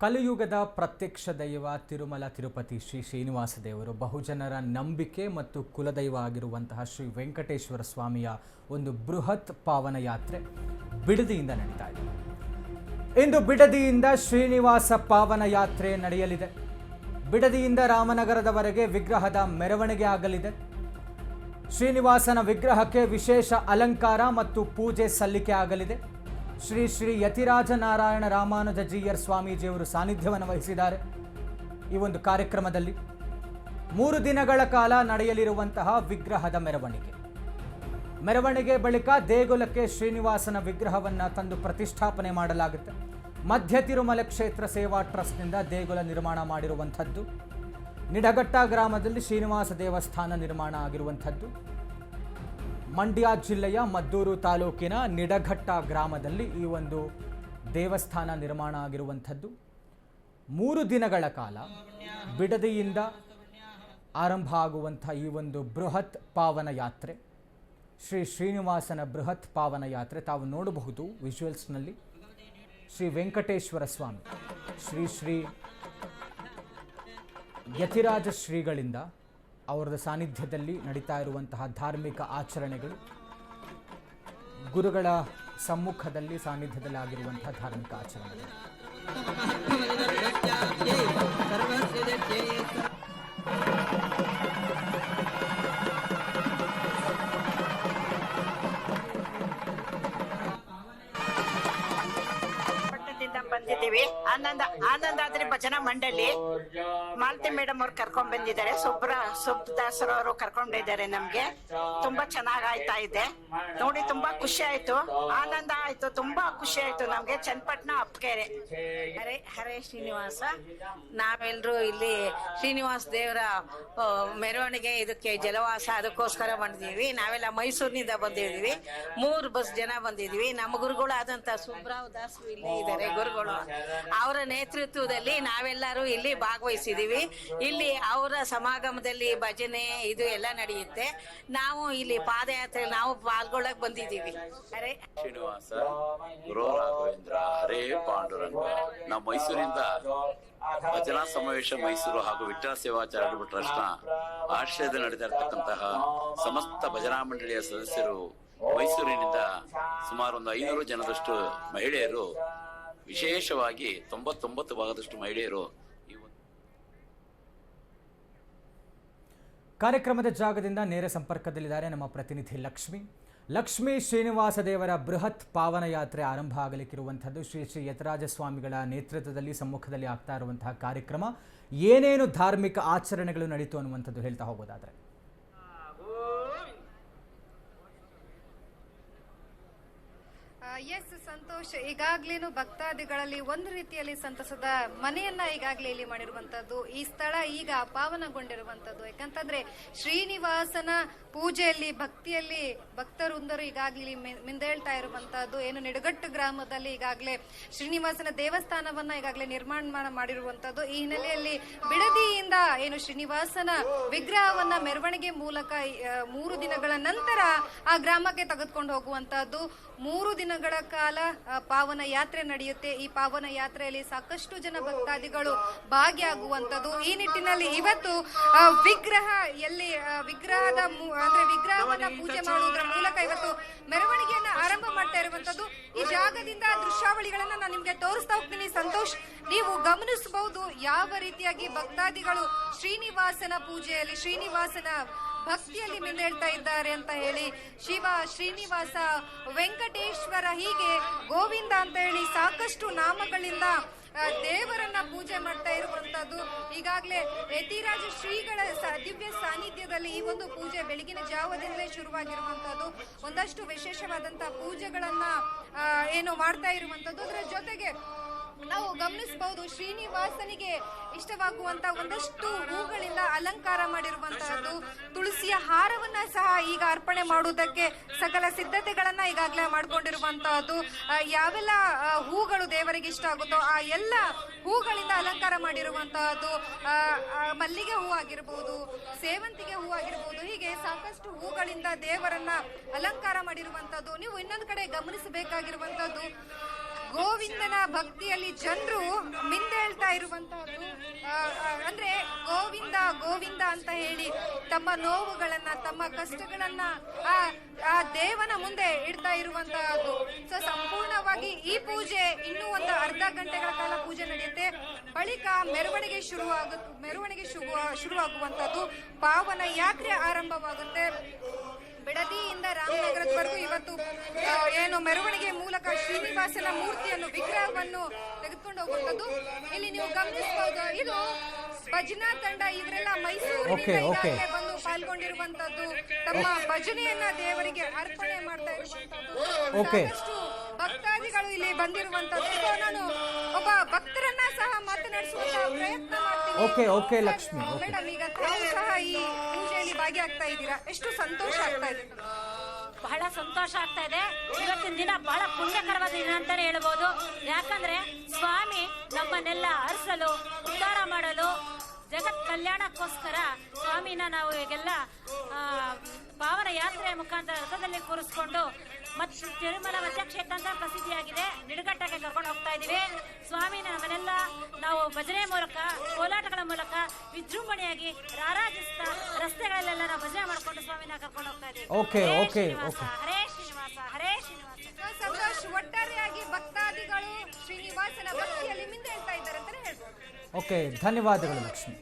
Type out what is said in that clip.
ಕಲಿಯುಗದ ಪ್ರತ್ಯಕ್ಷ ದೈವ ತಿರುಮಲ ತಿರುಪತಿ ಶ್ರೀ ಶ್ರೀನಿವಾಸ ದೇವರು ಬಹುಜನರ ನಂಬಿಕೆ ಮತ್ತು ಕುಲದೈವ ಆಗಿರುವಂತಹ ಶ್ರೀ ವೆಂಕಟೇಶ್ವರ ಸ್ವಾಮಿಯ ಒಂದು ಬೃಹತ್ ಪಾವನ ಯಾತ್ರೆ ಬಿಡದಿಯಿಂದ ನಡೀತಾ ಇದೆ. ಇಂದು ಬಿಡದಿಯಿಂದ ಶ್ರೀನಿವಾಸ ಪಾವನ ಯಾತ್ರೆ ನಡೆಯಲಿದೆ. ಬಿಡದಿಯಿಂದ ರಾಮನಗರದವರೆಗೆ ವಿಗ್ರಹದ ಮೆರವಣಿಗೆ ಆಗಲಿದೆ. ಶ್ರೀನಿವಾಸನ ವಿಗ್ರಹಕ್ಕೆ ವಿಶೇಷ ಅಲಂಕಾರ ಮತ್ತು ಪೂಜೆ ಸಲ್ಲಿಕೆ ಆಗಲಿದೆ. ಶ್ರೀ ಶ್ರೀ ಯತಿರಾಜ ನಾರಾಯಣ ರಾಮಾನುಜಜಿಯರ್ ಸ್ವಾಮೀಜಿಯವರು ಸಾನ್ನಿಧ್ಯವನ್ನು ವಹಿಸಿದ್ದಾರೆ. ಈ ಒಂದು ಕಾರ್ಯಕ್ರಮದಲ್ಲಿ ಮೂರು ದಿನಗಳ ಕಾಲ ನಡೆಯಲಿರುವಂತಹ ವಿಗ್ರಹದ ಮೆರವಣಿಗೆ. ಮೆರವಣಿಗೆ ಬಳಿಕ ದೇಗುಲಕ್ಕೆ ಶ್ರೀನಿವಾಸನ ವಿಗ್ರಹವನ್ನು ತಂದು ಪ್ರತಿಷ್ಠಾಪನೆ ಮಾಡಲಾಗುತ್ತೆ. ಮಧ್ಯ ತಿರುಮಲ ಕ್ಷೇತ್ರ ಸೇವಾ ಟ್ರಸ್ಟ್ನಿಂದ ದೇಗುಲ ನಿರ್ಮಾಣ ಮಾಡಿರುವಂಥದ್ದು. ನಿಡಘಟ್ಟ ಗ್ರಾಮದಲ್ಲಿ ಶ್ರೀನಿವಾಸ ದೇವಸ್ಥಾನ ನಿರ್ಮಾಣ ಆಗಿರುವಂಥದ್ದು. ಮಂಡ್ಯ ಜಿಲ್ಲೆಯ ಮದ್ದೂರು ತಾಲೂಕಿನ ನಿಡಘಟ್ಟ ಗ್ರಾಮದಲ್ಲಿ ಈ ಒಂದು ದೇವಸ್ಥಾನ ನಿರ್ಮಾಣ ಆಗಿರುವಂಥದ್ದು. ಮೂರು ದಿನಗಳ ಕಾಲ ಬಿಡದಿಯಿಂದ ಆರಂಭ ಆಗುವಂಥ ಈ ಒಂದು ಬೃಹತ್ ಪಾವನ ಯಾತ್ರೆ. ಶ್ರೀ ಶ್ರೀನಿವಾಸನ ಬೃಹತ್ ಪಾವನ ಯಾತ್ರೆ ತಾವು ನೋಡಬಹುದು ವಿಜುವಲ್ಸ್ನಲ್ಲಿ. ಶ್ರೀ ವೆಂಕಟೇಶ್ವರ ಸ್ವಾಮಿ, ಶ್ರೀ ಶ್ರೀ ಯತಿರಾಜ ಶ್ರೀಗಳಿಂದ ಅವರದ ಸಾನ್ನಿಧ್ಯದಲ್ಲಿ ನಡೀತಾ ಇರುವಂತಹ ಧಾರ್ಮಿಕ ಆಚರಣೆಗಳು ಗುರುಗಳ ಸಮ್ಮುಖದಲ್ಲಿ ಸಾನ್ನಿಧ್ಯದಲ್ಲಿ ಆಗಿರುವಂತಹ ಧಾರ್ಮಿಕ ಆಚರಣೆಗಳು. ಬಂದಿದ್ದೀವಿ. ಆನಂದ ಆನಂದಾದ್ರಿ ಭಜನಾ ಮಂಡಳಿ. ಮಾಲತಿ ಮೇಡಮ್ ಅವ್ರು ಕರ್ಕೊಂಡ್ ಬಂದಿದ್ದಾರೆ. ಸುಬ್ರ, ಸುಬ್ದಾಸರ್ ಅವರು ಕರ್ಕೊಂಡಿದ್ದಾರೆ ನಮ್ಗೆ. ತುಂಬಾ ಚೆನ್ನಾಗ್ ಆಯ್ತಾ ಇದೆ. ನೋಡಿ, ತುಂಬಾ ಖುಷಿ ಆಯ್ತು. ಆನಂದ ಆಯ್ತು. ತುಂಬಾ ಖುಷಿ ಆಯ್ತು ನಮ್ಗೆ. ಚನ್ನಪಟ್ಟಣ ಅಪ್ಕೆರೆ ಅರೆ ಹರೇ ಶ್ರೀನಿವಾಸ. ನಾವೆಲ್ಲರೂ ಇಲ್ಲಿ ಶ್ರೀನಿವಾಸ ದೇವರ ಮೆರವಣಿಗೆ ಇದಕ್ಕೆ ಜಲವಾಸ ಅದಕ್ಕೋಸ್ಕರ ಬಂದಿದ್ದೀವಿ. ನಾವೆಲ್ಲ ಮೈಸೂರಿನಿಂದ ಬಂದಿದ್ದೀವಿ. ಮೂರು ಬಸ್ ಜನ ಬಂದಿದ್ದೀವಿ. ನಮ್ಮ ಆದಂತ ಸುಬ್ರಾವ್ ದಾಸರು ಇಲ್ಲಿ ಇದ್ದಾರೆ. ಗುರುಗಳು. ಅವರ ನೇತೃತ್ವದಲ್ಲಿ ನಾವೆಲ್ಲರೂ ಇಲ್ಲಿ ಭಾಗವಹಿಸಿದ್ದೀವಿ ಇಲ್ಲಿ ಅವರ ಸಮಾಗಮದಲ್ಲಿ ಭಜನೆ ಇದು ಎಲ್ಲ ನಡೆಯುತ್ತೆ. ನಾವು ಇಲ್ಲಿ ಪಾದಯಾತ್ರೆ ನಾವು ಪಾಲ್ಗೊಳ್ಳಕ್ ಬಂದಿದ್ದೀವಿ. ಅರೆ. ಶ್ರೀನಿವಾಸ ಗುರು ರಾಘವೇಂದ್ರ ಹರೇ ಪಾಂಡುರಂಗ. ನಾವು ಮೈಸೂರಿಂದ ಭಜನಾ ಸಮಾವೇಶ ಮೈಸೂರು ಹಾಗೂ ವಿಠ್ಠಲ ಸೇವಾ ಚಾರಿಟಬಲ್ ಆಶ್ರಯದಲ್ಲಿ ನಡೆದಿರತಕ್ಕಂತಹ ಸಮಸ್ತ ಭಜನಾ ಮಂಡಳಿಯ ಸದಸ್ಯರು ಮೈಸೂರಿನಿಂದ ಸುಮಾರು ಒಂದು ಐನೂರು ಜನದಷ್ಟು ಮಹಿಳೆಯರು ವಿಶೇಷವಾಗಿ ತೊಂಬತ್ತೊಂಬತ್ತು ಭಾಗದಷ್ಟು ಮಹಿಳೆಯರು ಕಾರ್ಯಕ್ರಮದ ಜಾಗದಿಂದ ನೇರ ಸಂಪರ್ಕದಲ್ಲಿದ್ದಾರೆ ನಮ್ಮ ಪ್ರತಿನಿಧಿ ಲಕ್ಷ್ಮಿ. ಲಕ್ಷ್ಮೀ ಶ್ರೀನಿವಾಸ ದೇವರ ಬೃಹತ್ ಪಾವನ ಯಾತ್ರೆ ಆರಂಭ ಆಗಲಿಕ್ಕಿರುವಂಥದ್ದು. ಶ್ರೀ ಶ್ರೀ ಯತರಾಜ ಸ್ವಾಮಿಗಳ ನೇತೃತ್ವದಲ್ಲಿ ಸಮ್ಮುಖದಲ್ಲಿ ಆಗ್ತಾ ಇರುವಂತಹ ಕಾರ್ಯಕ್ರಮ. ಏನೇನು ಧಾರ್ಮಿಕ ಆಚರಣೆಗಳು ನಡೀತು ಅನ್ನುವಂಥದ್ದು ಹೇಳ್ತಾ ಹೋಗೋದಾದ್ರೆ. ಎಸ್ ಸಂತೋಷ್, ಈಗಾಗ್ಲೇನು ಭಕ್ತಾದಿಗಳಲ್ಲಿ ಒಂದು ರೀತಿಯಲ್ಲಿ ಸಂತಸದ ಮನೆಯನ್ನ ಈಗಾಗಲೇ ಇಲ್ಲಿ ಮಾಡಿರುವಂತದ್ದು. ಈ ಸ್ಥಳ ಈಗ ಪಾವನಗೊಂಡಿರುವಂತದ್ದು ಯಾಕಂತಂದ್ರೆ ಶ್ರೀನಿವಾಸನ ಪೂಜೆಯಲ್ಲಿ, ಭಕ್ತಿಯಲ್ಲಿ ಭಕ್ತರುಂದರು ಈಗಾಗಲೇ ಮಿಂದೇಳ್ತಾ ಇರುವಂತದ್ದು ಏನು ನಿಡಗಟ್ಟು ಗ್ರಾಮದಲ್ಲಿ ಈಗಾಗಲೇ ಶ್ರೀನಿವಾಸನ ದೇವಸ್ಥಾನವನ್ನ ಈಗಾಗಲೇ ನಿರ್ಮಾಣ ಮಾಡಿರುವಂತದ್ದು ಈ ಹಿನ್ನೆಲೆಯಲ್ಲಿ ಬಿಡದಿಯಿಂದ ಏನು ಶ್ರೀನಿವಾಸನ ವಿಗ್ರಹವನ್ನ ಮೆರವಣಿಗೆ ಮೂಲಕ ಮೂರು ದಿನಗಳ ನಂತರ ಆ ಗ್ರಾಮಕ್ಕೆ ತೆಗೆದುಕೊಂಡು ಹೋಗುವಂತದ್ದು ಮೂರು ದಿನಗಳ ಕಾಲ ಪಾವನ ಯಾತ್ರೆ ನಡೆಯುತ್ತೆ. ಈ ಪಾವನ ಯಾತ್ರೆಯಲ್ಲಿ ಸಾಕಷ್ಟು ಜನ ಭಕ್ತಾದಿಗಳು ಭಾಗಿಯಾಗುವಂತದ್ದು ಈ ನಿಟ್ಟಿನಲ್ಲಿ ಇವತ್ತು ವಿಗ್ರಹ ಎಲ್ಲಿ ವಿಗ್ರಹದ ಅಂದ್ರೆ ವಿಗ್ರಹವನ್ನ ಪೂಜೆ ಮಾಡುವುದರ ಮೂಲಕ ಇವತ್ತು ಮೆರವಣಿಗೆಯನ್ನ ಆರಂಭ ಮಾಡ್ತಾ ಇರುವಂತದ್ದು ಈ ಜಾಗದಿಂದ ದೃಶ್ಯಾವಳಿಗಳನ್ನ ನಾನು ನಿಮ್ಗೆ ತೋರಿಸ್ತಾ ಹೋಗ್ತೀನಿ. ಸಂತೋಷ್ ನೀವು ಗಮನಿಸಬಹುದು ಯಾವ ರೀತಿಯಾಗಿ ಭಕ್ತಾದಿಗಳು ಶ್ರೀನಿವಾಸನ ಪೂಜೆಯಲ್ಲಿ ಶ್ರೀನಿವಾಸನ ಭಕ್ತಿಯಲ್ಲಿ ಮಿಂದೇಳ್ತಾ ಇದ್ದಾರೆ ಅಂತ ಹೇಳಿ ಶಿವ ಶ್ರೀನಿವಾಸ ವೆಂಕಟೇಶ್ವರ ಹೀಗೆ ಗೋವಿಂದ ಅಂತ ಹೇಳಿ ಸಾಕಷ್ಟು ನಾಮಗಳಿಂದ ದೇವರನ್ನ ಪೂಜೆ ಮಾಡ್ತಾ ಇರುವಂತದ್ದು. ಈಗಾಗಲೇ ಯತಿರಾಜ ಶ್ರೀಗಳ ದಿವ್ಯ ಸಾನ್ನಿಧ್ಯದಲ್ಲಿ ಈ ಒಂದು ಪೂಜೆ ಬೆಳಗಿನ ಜಾವದಿಂದಲೇ ಶುರುವಾಗಿರುವಂತದ್ದು. ಒಂದಷ್ಟು ವಿಶೇಷವಾದಂತಹ ಪೂಜೆಗಳನ್ನ ಏನು ಮಾಡ್ತಾ ಇರುವಂತದ್ದು. ಅದರ ಜೊತೆಗೆ ನಾವು ಗಮನಿಸಬಹುದು, ಶ್ರೀನಿವಾಸನಿಗೆ ಇಷ್ಟವಾಗುವಂತ ಒಂದಷ್ಟು ಹೂಗಳಿಂದ ಅಲಂಕಾರ ಮಾಡಿರುವಂತಹದ್ದು. ತುಳಸಿಯ ಹಾರವನ್ನ ಸಹ ಈಗ ಅರ್ಪಣೆ ಮಾಡುವುದಕ್ಕೆ ಸಕಲ ಸಿದ್ಧತೆಗಳನ್ನ ಈಗಾಗಲೇ ಮಾಡಿಕೊಂಡಿರುವಂತಹದ್ದು. ಯಾವೆಲ್ಲ ಹೂಗಳು ದೇವರಿಗೆ ಇಷ್ಟ ಆಗುತ್ತೋ ಆ ಎಲ್ಲ ಹೂಗಳಿಂದ ಅಲಂಕಾರ ಮಾಡಿರುವಂತಹದ್ದು. ಮಲ್ಲಿಗೆ ಹೂ ಆಗಿರ್ಬೋದು, ಸೇವಂತಿಗೆ ಹೂ ಆಗಿರ್ಬೋದು, ಹೀಗೆ ಸಾಕಷ್ಟು ಹೂಗಳಿಂದ ದೇವರನ್ನ ಅಲಂಕಾರ ಮಾಡಿರುವಂತಹದ್ದು. ನೀವು ಇನ್ನೊಂದು ಕಡೆ ಗಮನಿಸಬೇಕಾಗಿರುವಂತದ್ದು ಗೋವಿಂದನ ಭಕ್ತಿಯಲ್ಲಿ ಜನರು ಮಿಂದೇಳ್ತಾ ಇರುವಂತಹದ್ದು. ಅಂದ್ರೆ ಗೋವಿಂದ ಗೋವಿಂದ ಅಂತ ಹೇಳಿ ತಮ್ಮ ನೋವುಗಳನ್ನ, ತಮ್ಮ ಕಷ್ಟಗಳನ್ನ ಆ ಆ ದೇವನ ಮುಂದೆ ಇಡ್ತಾ ಇರುವಂತಹದ್ದು. ಸೊ ಸಂಪೂರ್ಣವಾಗಿ ಈ ಪೂಜೆ ಇನ್ನೂ ಒಂದು ಅರ್ಧ ಗಂಟೆಗಳ ಕಾಲ ಪೂಜೆ ನಡೆಯುತ್ತೆ. ಬಳಿಕ ಮೆರವಣಿಗೆ ಶುರುವಾಗ, ಮೆರವಣಿಗೆ ಶುರು, ಶುರುವಾಗುವಂತಹದ್ದು. ಪಾವನ ಯಾತ್ರೆ ಆರಂಭವಾಗುತ್ತೆ. ಬಿಡದಿಯಿಂದ ರಾಮನಗರದವರೆಗೂ ಇವತ್ತು ಏನು ಮೆರವಣಿಗೆ ಮೂಲಕ ಶ್ರೀನಿವಾಸನ ಮೂರ್ತಿಯನ್ನು ವಿಗ್ರಹವನ್ನು ತೆಗೆದುಕೊಂಡು ಹೋಗುವಂಥದ್ದು. ಇಲ್ಲಿ ನೀವು ಗಮನಿಸಬಹುದು ಇದು ಭಜನಾ ತಂಡ. ಇವರೆಲ್ಲ ಮೈಸೂರಿನಿಂದ. ಬಂದು ಪಾಲ್ಗೊಂಡಿರುವಂತದ್ದು ತಮ್ಮ ಭಜನೆಯನ್ನ ದೇವರಿಗೆ ಅರ್ಪಣೆ ಮಾಡ್ತಾ ಇರುವಂತದ್ದು ಸಾಕಷ್ಟು ಭಕ್ತಾದಿಗಳು ಇಲ್ಲಿ ಬಂದಿರುವಂತದ್ದು ನಾನು ಒಬ್ಬ ಭಕ್ತರನ್ನ ಸಹ ಮಾತನಾಡಿಸುವಂತಹ ಪ್ರಯತ್ನ ಮಾಡ್ತೀನಿ. ಮೇಡಮ್ ಈಗ ತಾವು ಸಹ ಈ ಭಾಗಿಯಾಗ್ತಾ ಇದ್ದೀರಾ? ಎಷ್ಟು ಸಂತೋಷ ಆಗ್ತಾ ಇದೆ. ಬಹಳ ಸಂತೋಷ ಆಗ್ತಾ ಇದೆ. ಇವತ್ತಿನ ದಿನ ಬಹಳ ಪುಣ್ಯಕರವಾದ ದಿನ ಅಂತಾನೆ ಹೇಳ್ಬೋದು. ಯಾಕಂದ್ರೆ ಸ್ವಾಮಿ ನಮ್ಮನ್ನೆಲ್ಲ ಅರಸಲು, ಉದ್ಧಾರ ಮಾಡಲು, ಜಗತ್ ಕಲ್ಯಾಣಕ್ಕೋಸ್ಕರ ಸ್ವಾಮಿನ ನಾವು ಈಗೆಲ್ಲ ಪಾವನ ಯಾತ್ರೆಯ ಮುಖಾಂತರ ರಥದಲ್ಲಿ ಕೂರಿಸ್ಕೊಂಡು ಮತ್ತು ತಿರುಮಲ ಮಧ್ಯಕ್ಷೇತ್ರ ಅಂತ ಪ್ರಸಿದ್ಧಿಯಾಗಿದೆ. ನಿಡುಗಟ್ಟಕ್ಕೆ ಕರ್ಕೊಂಡು ಹೋಗ್ತಾ ಇದ್ದೀವಿ. ಸ್ವಾಮಿನ ನಮ್ಮನ್ನೆಲ್ಲ ನಾವು ಭಜನೆ ಮೂಲಕ ಕೋಲಾಟಗಳ ಮೂಲಕ ವಿಜೃಂಭಣೆಯಾಗಿ ರಾರಾಜಿಸ್ತಾ ರಸ್ತೆಗಳಲ್ಲೆಲ್ಲ ನಾವು ಭಜನೆ ಮಾಡ್ಕೊಂಡು ಸ್ವಾಮಿನ ಕರ್ಕೊಂಡು ಹೋಗ್ತಾ ಇದ್ದೀವಿ. Okay okay okay. Hare Srinivasa Hare Srinivasa. Santosh ಒಟ್ಟಾರೆಯಾಗಿ ಭಕ್ತಾದಿಗಳು ಶ್ರೀನಿವಾಸನ ಭಕ್ತಿಯಲ್ಲಿ ಮಿಂದೇಳ್ತಾ ಇದ್ದಾರೆ ಅಂತ ಹೇಳ್ಬೋದು. ಓಕೆ ಧನ್ಯವಾದಗಳು ಲಕ್ಷ್ಮಿ.